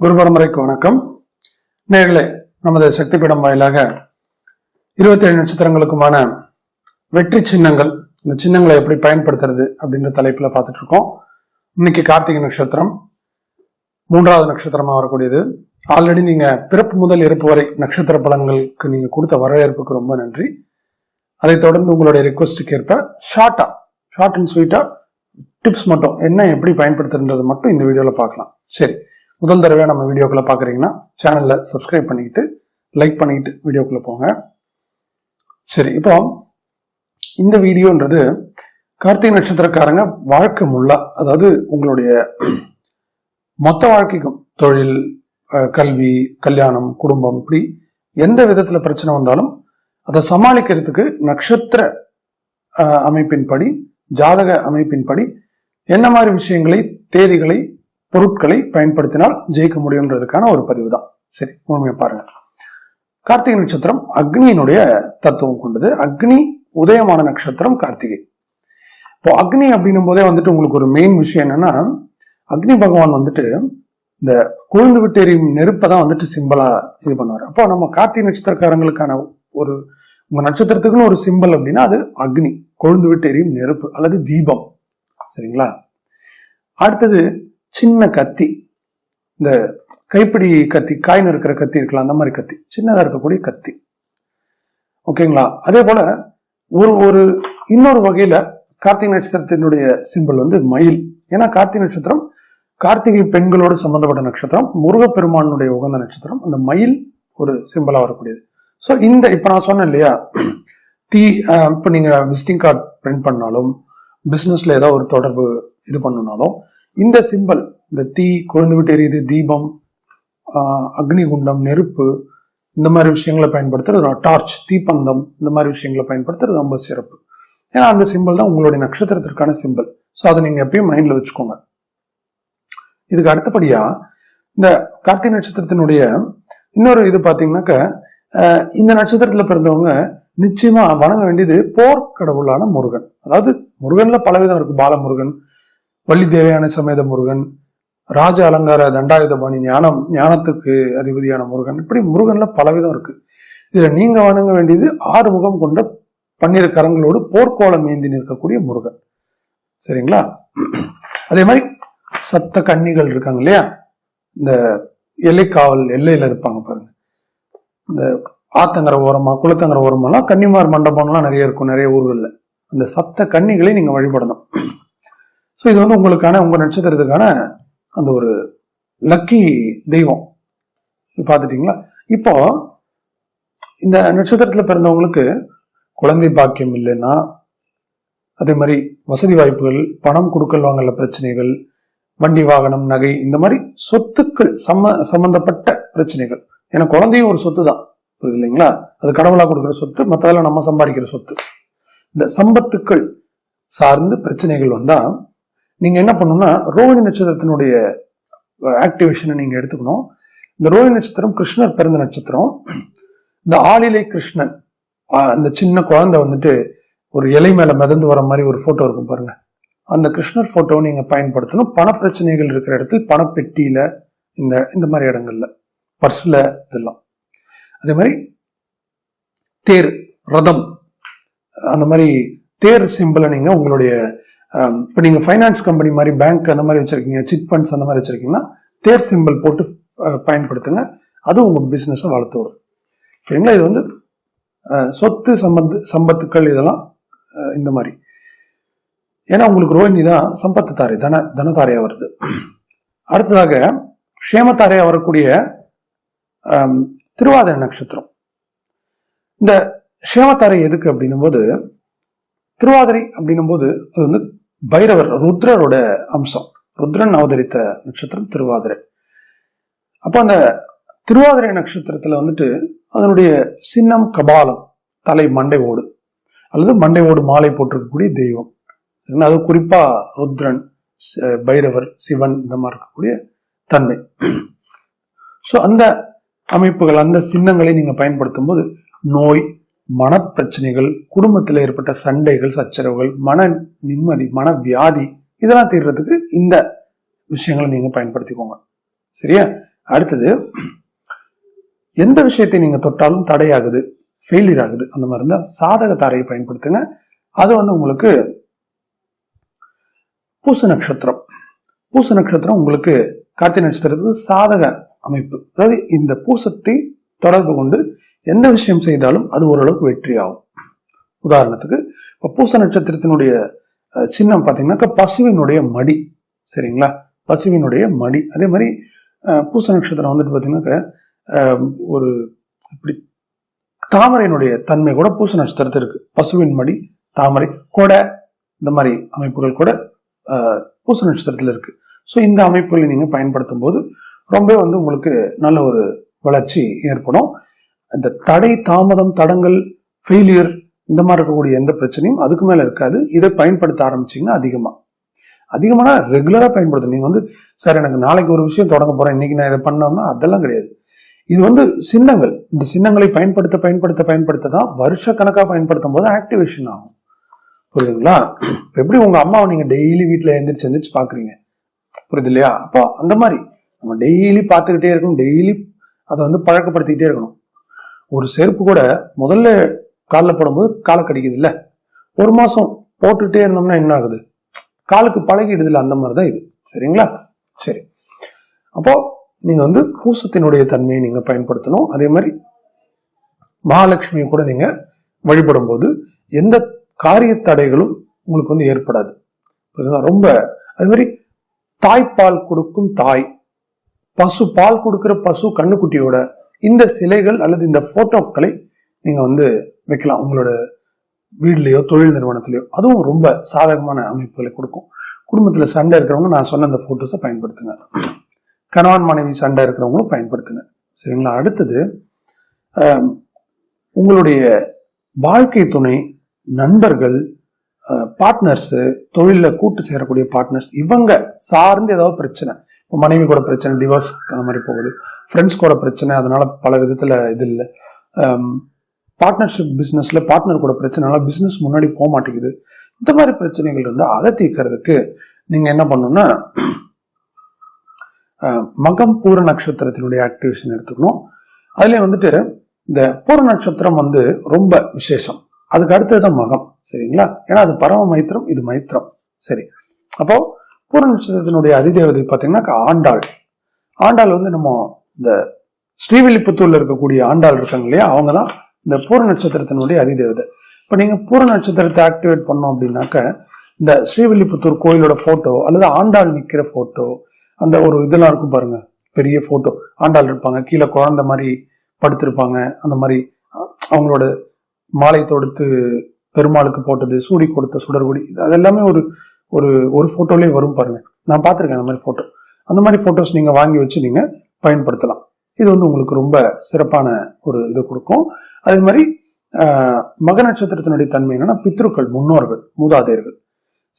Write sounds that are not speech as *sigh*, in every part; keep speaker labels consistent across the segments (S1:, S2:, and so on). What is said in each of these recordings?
S1: குரு பரம்பரைக்கு வணக்கம். நேர்களே நமது சக்தி பீடம் வாயிலாக இருபத்தி ஏழு நட்சத்திரங்களுக்குமான வெற்றி சின்னங்கள் இந்த சின்னங்களை எப்படி பயன்படுத்துறது அப்படின்ற தலைப்புல பார்த்துட்டு இருக்கோம் இன்னைக்கு கார்த்திகை நட்சத்திரம் மூன்றாவது நட்சத்திரமா வரக்கூடியது. ஆல்ரெடி நீங்க பிறப்பு முதல் இறப்பு வரை நட்சத்திர பலன்களுக்கு நீங்க கொடுத்த வரவேற்புக்கு ரொம்ப நன்றி. அதை தொடர்ந்து உங்களுடைய ரிக்வஸ்ட்டுக்கு ஏற்ப ஷார்ட்டா ஷார்ட் அண்ட் ஸ்வீட்டா டிப்ஸ் மட்டும் என்ன எப்படி பயன்படுத்துறது மட்டும் இந்த வீடியோல பார்க்கலாம். சரி முதல் தடவை நம்ம வீடியோக்குள்ள பார்க்குறீங்கன்னா சேனல்ல சப்ஸ்கிரைப் பண்ணிக்கிட்டு லைக் பண்ணிக்கிட்டு வீடியோக்குள்ள போங்க. சரி இப்போ இந்த வீடியோன்றது கார்த்திகை நட்சத்திரக்காரங்க வாழ்க்கை முல்லா அதாவது உங்களுடைய *clears throat* மொத்த வாழ்க்கைக்கும் தொழில் கல்வி கல்யாணம் குடும்பம் இப்படி எந்த விதத்துல பிரச்சனை வந்தாலும் அதை சமாளிக்கிறதுக்கு நட்சத்திர அமைப்பின்படி ஜாதக அமைப்பின்படி என்ன மாதிரி விஷயங்களை தேதிகளை பொருட்களை பயன்படுத்தினால் ஜெயிக்க முடியுன்றதுக்கான ஒரு பதிவு தான் சரி உண்மையை பாருங்க. கார்த்திகை நட்சத்திரம் அக்னியினுடைய தத்துவம் கொண்டது. அக்னி உதயமான நட்சத்திரம் கார்த்திகை. இப்போ அக்னி அப்படின்னும் போதே வந்துட்டு உங்களுக்கு ஒரு மெயின் விஷயம் என்னன்னா அக்னி பகவான் வந்துட்டு இந்த கொழுந்து விட்டு எரியும் நெருப்பை தான் வந்துட்டு சிம்பிளா இது பண்ணுவார். அப்போ நம்ம கார்த்திகை நட்சத்திரக்காரங்களுக்கான ஒரு உங்க நட்சத்திரத்துக்குன்னு ஒரு சிம்பல் அப்படின்னா அது அக்னி கொழுந்து விட்டு எரியும் நெருப்பு அல்லது தீபம். சரிங்களா? அடுத்தது சின்ன கத்தி. இந்த கைப்பிடி கத்தி காயின் இருக்கிற கத்தி இருக்கலாம் அந்த மாதிரி கத்தி. சின்னதா இருக்கக்கூடிய கத்தி. ஓகேங்களா? அதே போல ஒரு ஒரு இன்னொரு வகையில கார்த்திகை நட்சத்திரத்தினுடைய சிம்பல் வந்து மயில். ஏன்னா கார்த்திகை நட்சத்திரம் கார்த்திகை பெண்களோடு சம்பந்தப்பட்ட நட்சத்திரம் முருகப்பெருமானுடைய உகந்த நட்சத்திரம். அந்த மயில் ஒரு சிம்பலா வரக்கூடியது. ஸோ இந்த இப்போ நான் சொன்னேன் இல்லையா? தீ இப்போ நீங்க விசிட்டிங் கார்டு பிரிண்ட் பண்ணாலும் பிஸ்னஸில் ஏதாவது ஒரு தொடர்பு இது பண்ணுனாலும் இந்த சிம்பல் இந்த தீ கொழுந்து விட்டு எரியுது தீபம் ஆஹ், அக்னிகுண்டம் நெருப்பு இந்த மாதிரி விஷயங்களை பயன்படுத்துறது டார்ச் தீப்பந்தம் இந்த மாதிரி விஷயங்களை பயன்படுத்துறது ரொம்ப சிறப்பு. ஏன்னா அந்த சிம்பல் தான் உங்களுடைய நட்சத்திரத்திற்கான சிம்பல் ஸோ அதை நீங்க எப்பயும் மைண்ட்ல வச்சுக்கோங்க. இதுக்கு அடுத்தபடியா இந்த கார்த்திகை நட்சத்திரத்தினுடைய இன்னொரு இது பார்த்தீங்கன்னாக்க இந்த நட்சத்திரத்தில் பிறந்தவங்க நிச்சயமா வணங்க வேண்டியது போர்க்கடவுளான முருகன். அதாவது முருகன்ல பலவிதம் இருக்குது பாலமுருகன் வள்ளி தேவையான சமேத முருகன் ராஜ அலங்கார தண்டாயுதபாணி ஞானம் ஞானத்துக்கு அதிபதியான முருகன். இப்படி முருகன்ல பலவிதம் இருக்கு. இதுல நீங்க வணங்க வேண்டியது ஆறு முகம் கொண்ட பன்னிரு கரங்களோடு போர்க்கோளம் ஏந்தி நிற்கக்கூடிய முருகன். சரிங்களா? அதே மாதிரி சப்த கன்னிகள் இருக்காங்க இல்லையா? இந்த எல்லைக்காவல் எல்லையில இருப்பாங்க பாருங்க. இந்த ஆத்தங்கர ஓரமா குளத்தங்கரை ஓரமாலாம் கன்னிமார் மண்டபம்லாம் நிறைய இருக்கும் நிறைய ஊர்களில். அந்த சப்த கன்னிகளை நீங்க வழிபடணும். ஸோ இது வந்து உங்களுக்கான உங்கள் நட்சத்திரத்துக்கான அந்த ஒரு லக்கி தெய்வம். பார்த்துட்டிங்களா? இப்போ இந்த நட்சத்திரத்தில் பிறந்தவங்களுக்கு குழந்தை பாக்கியம் இல்லைன்னா அதே மாதிரி வசதி வாய்ப்புகள் பணம் கொடுக்கல் வாங்கல பிரச்சனைகள் வண்டி வாகனம் நகை இந்த மாதிரி சொத்துக்கள் சம்ம சம்பந்தப்பட்ட பிரச்சனைகள். ஏன்னா குழந்தையும் ஒரு சொத்து தான். புரியுது இல்லைங்களா? அது கடவுளாக கொடுக்குற சொத்து மற்றதெல்லாம் நம்ம சம்பாதிக்கிற சொத்து. இந்த சம்பத்துக்கள் சார்ந்து பிரச்சனைகள் வந்தால் நீங்க என்ன பண்ணணும்னா ரோஹிணி நட்சத்திரத்தினுடைய ஆக்டிவேஷனை நீங்கள் எடுத்துக்கணும். இந்த ரோஹிணி நட்சத்திரம் கிருஷ்ணர் பிறந்த நட்சத்திரம். இந்த ஆளிலை கிருஷ்ணன் அந்த சின்ன குழந்தை வந்துட்டு ஒரு இலை மேல மிதந்து வர மாதிரி ஒரு ஃபோட்டோ இருக்கும் பாருங்க. அந்த கிருஷ்ணர் ஃபோட்டோவை நீங்க பயன்படுத்தணும். பண பிரச்சனைகள் இருக்கிற இடத்துல பணப்பெட்டியில இந்த இந்த மாதிரி இடங்கள்ல பர்ஸ்ல இதெல்லாம். அதே மாதிரி தேர் ரதம் அந்த மாதிரி தேர் சிம்பிளை நீங்கள் உங்களுடைய இப்போ நீங்க ஃபைனான்ஸ் கம்பெனி மாதிரி பேங்க் அந்த மாதிரி வச்சிருக்கீங்க சிட் ஃபண்ட்ஸ் அந்த மாதிரி வச்சிருக்கீங்கன்னா தேர் சிம்பிள் போட்டு பயன்படுத்துங்க. அது உங்க பிஸ்னஸை வளர்த்து வரும். சரிங்களா? இது வந்து சொத்து சம்பத்து சம்பத்துக்கள் இதெல்லாம் இந்த மாதிரி. ஏன்னா உங்களுக்கு ரோஹிணி தான் சம்பத்து தாரை தன தனதாரையா வருது. அடுத்ததாக க்ஷேமத்தாரையாக வரக்கூடிய ஆம், திருவாதிரை நட்சத்திரம். இந்த க்ஷேமத்தாரை எதுக்கு அப்படின்னும் போது திருவாதிரை அப்படின்னும் போது அது வந்து பைரவர் ருத்ரரோட அம்சம். ருத்ரன் அவதரித்த நட்சத்திரம் திருவாதிரை. அப்போ அந்த திருவாதிரை நட்சத்திரத்துல வந்துட்டு அதனுடைய சின்னம் கபாலம் தலை மண்டை ஓடு அல்லது மண்டை ஓடு மாலை போட்டிருக்கக்கூடிய தெய்வம். அது குறிப்பா ருத்ரன் பைரவர் சிவன் இந்த மாதிரி இருக்கக்கூடிய தன்மை. ஸோ அந்த அமைப்புகள் அந்த சின்னங்களை நீங்க பயன்படுத்தும் போது நோய் மனப்பிரச்சனைகள் குடும்பத்தில் ஏற்பட்ட சண்டைகள் சச்சரவுகள் மன நிம்மதி மன வியாதி இதெல்லாம் தீர்றதுக்கு இந்த விஷயங்களை நீங்க பயன்படுத்திக்கோங்க. சரியா? அடுத்தது எந்த விஷயத்தை நீங்க தொட்டாலும் தடையாகுது ஃபெயிலியர் ஆகுது அந்த மாதிரி இருந்தால் சாதக தாரையை பயன்படுத்துங்க. அது வந்து உங்களுக்கு பூச நட்சத்திரம். பூச நட்சத்திரம் உங்களுக்கு கார்த்திகை நட்சத்திரத்துக்கு சாதக அமைப்பு. அதாவது இந்த பூசத்தை தொடர்பு கொண்டு எந்த விஷயம் செய்தாலும் அது ஓரளவுக்கு வெற்றி ஆகும் உதாரணத்துக்கு இப்போ பூச நட்சத்திரத்தினுடைய சின்னம் பார்த்தீங்கன்னாக்கா பசுவினுடைய மடி சரிங்களா? பசுவினுடைய மடி. அதே மாதிரி பூச நட்சத்திரம் வந்துட்டு பார்த்தீங்கன்னாக்கா ஒரு இப்படி தாமரையினுடைய தன்மை கூட பூச நட்சத்திரத்தில் இருக்கு. பசுவின் மடி தாமரை கொடை இந்த மாதிரி அமைப்புகள் கூட பூச நட்சத்திரத்தில் இருக்கு. ஸோ இந்த அமைப்புகளை நீங்கள் பயன்படுத்தும் போது ரொம்ப வந்து உங்களுக்கு நல்ல ஒரு வளர்ச்சி ஏற்படும். இந்த தடை தாமதம் தடங்கள் ஃபெயிலியர் இந்த மாதிரி இருக்கக்கூடிய எந்த பிரச்சனையும் அதுக்கு மேலே இருக்காது. இதை பயன்படுத்த ஆரம்பிச்சீங்கன்னா அதிகமாக அதிகமான ரெகுலராக பயன்படுத்தணும். நீங்கள் வந்து சார் எனக்கு நாளைக்கு ஒரு விஷயம் தொடங்க போகிறேன் இன்னைக்கு நான் இதை பண்ணோம்னா அதெல்லாம் கிடையாது. இது வந்து சின்னங்கள். இந்த சின்னங்களை பயன்படுத்த பயன்படுத்த பயன்படுத்த தான் வருஷ கணக்காக பயன்படுத்தும் போது ஆக்டிவேஷன் ஆகும். புரியுதுங்களா? இப்போ எப்படி உங்கள் அம்மாவை நீங்கள் டெய்லி வீட்டில் எந்திரிச்சு எந்திரிச்சு பார்க்குறீங்க புரியுது இல்லையா? அப்போ அந்த மாதிரி நம்ம டெய்லி பார்த்துக்கிட்டே இருக்கணும். டெய்லி அதை வந்து பழக்கப்படுத்திக்கிட்டே இருக்கணும். ஒரு செருப்பு கூட முதல்ல காலில் போடும்போது காலை கடிக்குது இல்லை ஒரு மாசம் போட்டுட்டே இருந்தோம்னா என்ன ஆகுது? காலுக்கு பழகிடுது இல்லை அந்த மாதிரி தான் இது. சரிங்களா? சரி. அப்போ நீங்கள் வந்து பூசத்தினுடைய தன்மையை நீங்க பயன்படுத்தணும். அதே மாதிரி மகாலட்சுமியை கூட நீங்க வழிபடும் போது எந்த காரிய தடைகளும் உங்களுக்கு வந்து ஏற்படாது. ரொம்ப அதே மாதிரி தாய்ப்பால் கொடுக்கும் தாய் பசு பால் கொடுக்கிற பசு கண்ணுக்குட்டியோட இந்த சிலைகள் அல்லது இந்த போட்டோக்களை நீங்கள் வந்து வைக்கலாம். உங்களோட வீட்லேயோ தொழில் நிறுவனத்திலேயோ. அதுவும் ரொம்ப சாதகமான அமைப்புகளை கொடுக்கும். குடும்பத்தில் சண்டை இருக்கிறவங்க நான் சொன்ன அந்த ஃபோட்டோஸை பயன்படுத்துங்க. கணவன் மனைவி சண்டை இருக்கிறவங்களும் பயன்படுத்துங்க. சரிங்களா? அடுத்தது உங்களுடைய வாழ்க்கை துணை நண்பர்கள் பார்ட்னர்ஸு தொழிலில் கூட்டு சேரக்கூடிய பார்ட்னர்ஸ் இவங்க சார்ந்து ஏதாவது பிரச்சனை மனைவி கூட பிரச்சனை டிவோர்ஸ் அந்த மாதிரி போகுது. ஃப்ரெண்ட்ஸ் கூட பிரச்சனை அதனால பல விதத்தில் இது இல்லை. பார்ட்னர்ஷிப் பிஸ்னஸில் பார்ட்னர் கூட பிரச்சனைனால பிஸ்னஸ் முன்னாடி போக மாட்டேங்குது. இந்த மாதிரி பிரச்சனைகள் இருந்தால் அதை தீர்க்கறதுக்கு நீங்கள் என்ன பண்ணணும்னா மகம் பூர நட்சத்திரத்தினுடைய ஆக்டிவேஷன் எடுத்துக்கணும். அதுலேயே வந்துட்டு இந்த பூர நட்சத்திரம் வந்து ரொம்ப விசேஷம். அதுக்கு அடுத்தது தான் மகம் சரிங்களா? ஏன்னா அது பரம மைத்திரம் இது மைத்திரம் சரி. அப்போது பூர நட்சத்திரத்தினுடைய அதிதேவதை பார்த்தீங்கன்னா ஆண்டாள். ஆண்டாள் வந்து நம்ம இந்த ஸ்ரீவில்லிபுத்தூர்ல இருக்கக்கூடிய ஆண்டாள் இருக்காங்க இல்லையா? அவங்க தான் இந்த பூர நட்சத்திரத்தினுடைய அதிதேவதை. இப்போ நீங்க பூர நட்சத்திரத்தை ஆக்டிவேட் பண்ணோம் அப்படின்னாக்க இந்த ஸ்ரீவில்லிபுத்தூர் கோயிலோட போட்டோ அல்லது ஆண்டாள் நிக்கிற போட்டோ அந்த ஒரு இதெல்லாம் இருக்கும் பாருங்க. பெரிய போட்டோ ஆண்டாள் இருப்பாங்க கீழே குழந்தை மாதிரி படுத்திருப்பாங்க. அந்த மாதிரி அவங்களோட மாலை தொடுத்து பெருமாளுக்கு போட்டது சூடி கொடுத்த சுடர்குடி அது அதெல்லாமே ஒரு ஒரு ஒரு போட்டோலயே வரும் பாருங்கள் நான் பார்த்துருக்கேன் அந்த மாதிரி ஃபோட்டோ அந்த மாதிரி ஃபோட்டோஸ் நீங்கள் வாங்கி வச்சு நீங்கள் பயன்படுத்தலாம். இது வந்து உங்களுக்கு ரொம்ப சிறப்பான ஒரு இது கொடுக்கும். அதே மாதிரி மக நட்சத்திரத்தினுடைய தன்மை என்னன்னா பித்ருக்கள் முன்னோர்கள் மூதாதையர்கள்.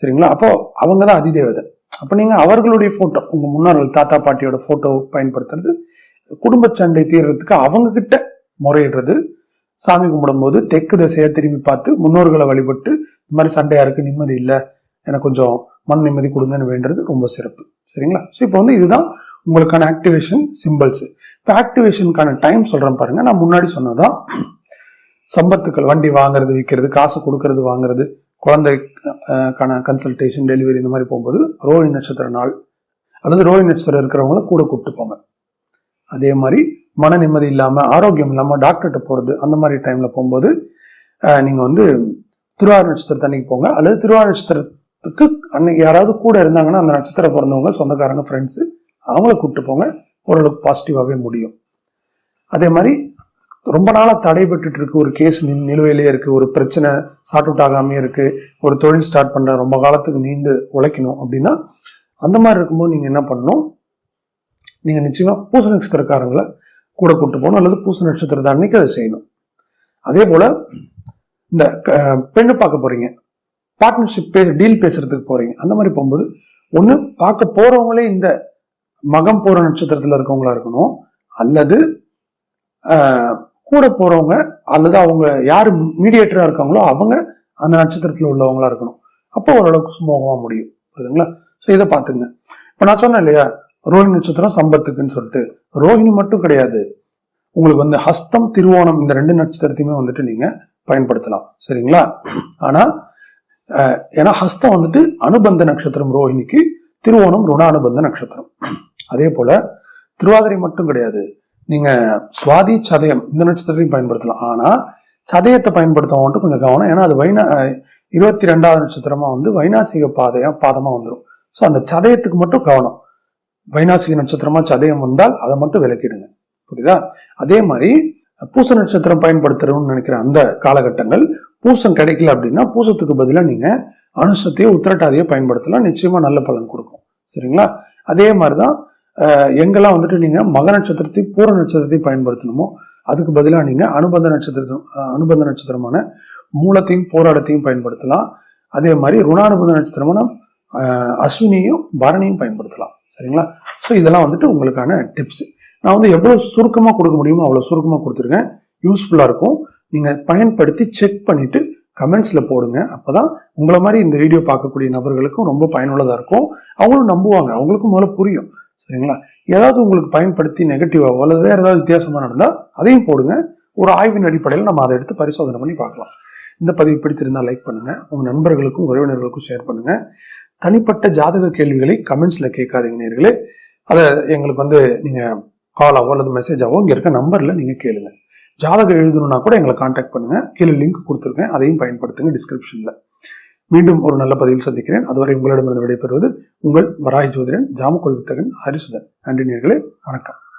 S1: சரிங்களா? அப்போ அவங்க தான் அதிதேவதை. அப்போ நீங்கள் அவர்களுடைய ஃபோட்டோ உங்கள் முன்னோர்கள் தாத்தா பாட்டியோட ஃபோட்டோ பயன்படுத்துறது குடும்ப சண்டை தீர்றதுக்கு அவங்கக்கிட்ட முறையிடுறது சாமி கும்பிடும்போது தெற்கு திசையை திரும்பி பார்த்து முன்னோர்களை வழிபட்டு இந்த மாதிரி சண்டையாக இருக்குது நிம்மதி இல்லை எனக்கு கொஞ்சம் மன நிம்மதி கொடுங்கன்னு வேண்டுறது ரொம்ப சிறப்பு. சரிங்களா? ஸோ இப்போ வந்து இதுதான் உங்களுக்கான ஆக்டிவேஷன் சிம்பிள்ஸ் இப்போ ஆக்டிவேஷனுக்கான டைம் சொல்கிறேன் பாருங்க. நான் முன்னாடி சொன்னதான் சம்பத்துக்கள் வண்டி வாங்குறது விற்கிறது காசு கொடுக்கறது வாங்குறது குழந்தைக்கான கன்சல்டேஷன் டெலிவரி இந்த மாதிரி போகும்போது ரோஹிணி நட்சத்திர நாள் அல்லது ரோஹிணி நட்சத்திரம் இருக்கிறவங்கள கூட கூப்பிட்டு போங்க. அதே மாதிரி மன நிம்மதி இல்லாமல் ஆரோக்கியம் இல்லாமல் டாக்டர்கிட்ட போகிறது அந்த மாதிரி டைமில் போகும்போது நீங்கள் வந்து திருவாரூர் நட்சத்திரத்தன்னைக்கு போங்க. அல்லது திருவாரூர் நட்சத்திர அன்னைக்கு யாராவது கூட இருந்தாங்கன்னா அந்த நட்சத்திரம் பிறந்தவங்க சொந்தக்காரங்க ஃப்ரெண்ட்ஸு அவங்கள கூப்பிட்டு போங்க. ஓரளவுக்கு பாசிட்டிவாகவே முடியும். அதே மாதிரி ரொம்ப நாளாக தடைபட்டு இருக்கு ஒரு கேஸ் நிலுவையிலேயே இருக்குது ஒரு பிரச்சனை சார்ட் அவுட் ஆகாமே இருக்குது ஒரு தொழில் ஸ்டார்ட் பண்ண ரொம்ப காலத்துக்கு நீண்டு உழைக்கணும் அப்படின்னா அந்த மாதிரி இருக்கும்போது நீங்கள் என்ன பண்ணணும்? நீங்கள் நிச்சயமாக பூச நட்சத்திரக்காரங்களை கூட கூட்டு போகணும். அல்லது பூச நட்சத்திரத்தை அன்னைக்கு அதை செய்யணும். அதே போல் இந்த பெண்ணு பார்க்க போகிறீங்க பார்ட்னர்ஷிப் பே டீல் பேசுறதுக்கு போறீங்க. அந்த மாதிரி போகும்போது ஒன்று பார்க்க போறவங்களே இந்த மகம் போற நட்சத்திரத்தில் இருக்கவங்களா இருக்கணும். அல்லது கூட போறவங்க அல்லது அவங்க யார் மீடியேட்டரா இருக்காங்களோ அவங்க அந்த நட்சத்திரத்தில் உள்ளவங்களா இருக்கணும். அப்போ ஓரளவுக்கு சுமூகமாக முடியும். புரியுதுங்களா? ஸோ இதை பார்த்துங்க இப்போ நான் சொன்னேன் இல்லையா? ரோஹிணி நட்சத்திரம் சம்பத்துக்குன்னு சொல்லிட்டு. ரோஹிணி மட்டும் கிடையாது. உங்களுக்கு வந்து ஹஸ்தம் திருவோணம் இந்த ரெண்டு நட்சத்திரத்தையுமே வந்துட்டு நீங்க பயன்படுத்தலாம். சரிங்களா? ஆனா ஏன்னா ஹஸ்தம் வந்துட்டு அனுபந்த நட்சத்திரம் ரோஹிணிக்கு திருவோணம் ருணானுபந்த நட்சத்திரம். அதே போல திருவாதிரை மட்டும் கிடையாது. நீங்க சுவாதி சதயம் இந்த நட்சத்திரத்தையும் பயன்படுத்தலாம். ஆனா சதயத்தை பயன்படுத்த மட்டும் கொஞ்சம் கவனம். ஏன்னா அது வைனா இருபத்தி ரெண்டாவது நட்சத்திரமா வந்து வைனாசிக பாதையா பாதமா வந்துடும் ஸோ அந்த சதயத்துக்கு மட்டும் கவனம். வைனாசிக நட்சத்திரமா சதயம் வந்தால் அதை மட்டும் விலக்கிடுங்க புரியுதா? அதே மாதிரி பூச நட்சத்திரம் பயன்படுத்துறோம்னு நினைக்கிற அந்த காலகட்டங்கள் பூசம் கிடைக்கல அப்படின்னா பூசத்துக்கு பதிலாக நீங்கள் அனுசத்தையோ உத்திரட்டாதையோ பயன்படுத்தலாம். நிச்சயமாக நல்ல பலன் கொடுக்கும். சரிங்களா? அதே மாதிரி தான் எங்கெல்லாம் வந்துட்டு நீங்கள் மக நட்சத்திரத்தை பூர நட்சத்திரத்தையும் பயன்படுத்தணுமோ அதுக்கு பதிலாக நீங்கள் அனுபந்த நட்சத்திரம் அனுபந்த நட்சத்திரமான மூலத்தையும் போராடத்தையும் பயன்படுத்தலாம். அதே மாதிரி ருணானுபந்த நட்சத்திரமான அஸ்வினியும் பரணியும் பயன்படுத்தலாம். சரிங்களா? ஸோ இதெல்லாம் வந்துட்டு உங்களுக்கான டிப்ஸ் நான் வந்து எவ்வளோ சுருக்கமாக கொடுக்க முடியுமோ அவ்வளோ சுருக்கமாக கொடுத்துருக்கேன். யூஸ்ஃபுல்லாக இருக்கும். நீங்கள் பயன்படுத்தி செக் பண்ணிவிட்டு கமெண்ட்ஸில் போடுங்க. அப்போ தான் உங்களை மாதிரி இந்த வீடியோ பார்க்கக்கூடிய நபர்களுக்கும் ரொம்ப பயனுள்ளதாக இருக்கும். அவங்களும் நம்புவாங்க. அவங்களுக்கும் முதல்ல புரியும். சரிங்களா? ஏதாவது உங்களுக்கு பயன்படுத்தி நெகட்டிவாகவோ அல்லது வேறு ஏதாவது வித்தியாசமாக நடந்தால் அதையும் போடுங்க. ஒரு ஆய்வின் அடிப்படையில் நம்ம அதை எடுத்து பரிசோதனை பண்ணி பார்க்கலாம். இந்த பதிவு பிடித்திருந்தால் லைக் பண்ணுங்கள் உங்கள் நண்பர்களுக்கும் உறவினர்களுக்கும் ஷேர் பண்ணுங்கள் தனிப்பட்ட ஜாதக கேள்விகளை கமெண்ட்ஸில் கேட்காதீங்க நேர்களே. அதை எங்களுக்கு வந்து நீங்கள் காலாவோ அல்லது மெசேஜாவோ இங்கே இருக்க நம்பரில் நீங்கள் கேளுங்கள் ஜாதகம் எழுதணும்னா கூட எங்களை காண்டாக்ட் பண்ணுங்க. கீழே லிங்க் கொடுத்துருக்கேன். அதையும் பயன்படுத்துங்க டிஸ்கிரிப்ஷன்ல மீண்டும் ஒரு நல்ல பதிவில் சந்திக்கிறேன். அதுவரை உங்களிடமிருந்து விடைபெறுவது உங்கள் வராய் ஜோதிடன் ஜாமக்கொள் வித்தகன் ஹரிசுதன். நன்றி நேர்களே. வணக்கம்.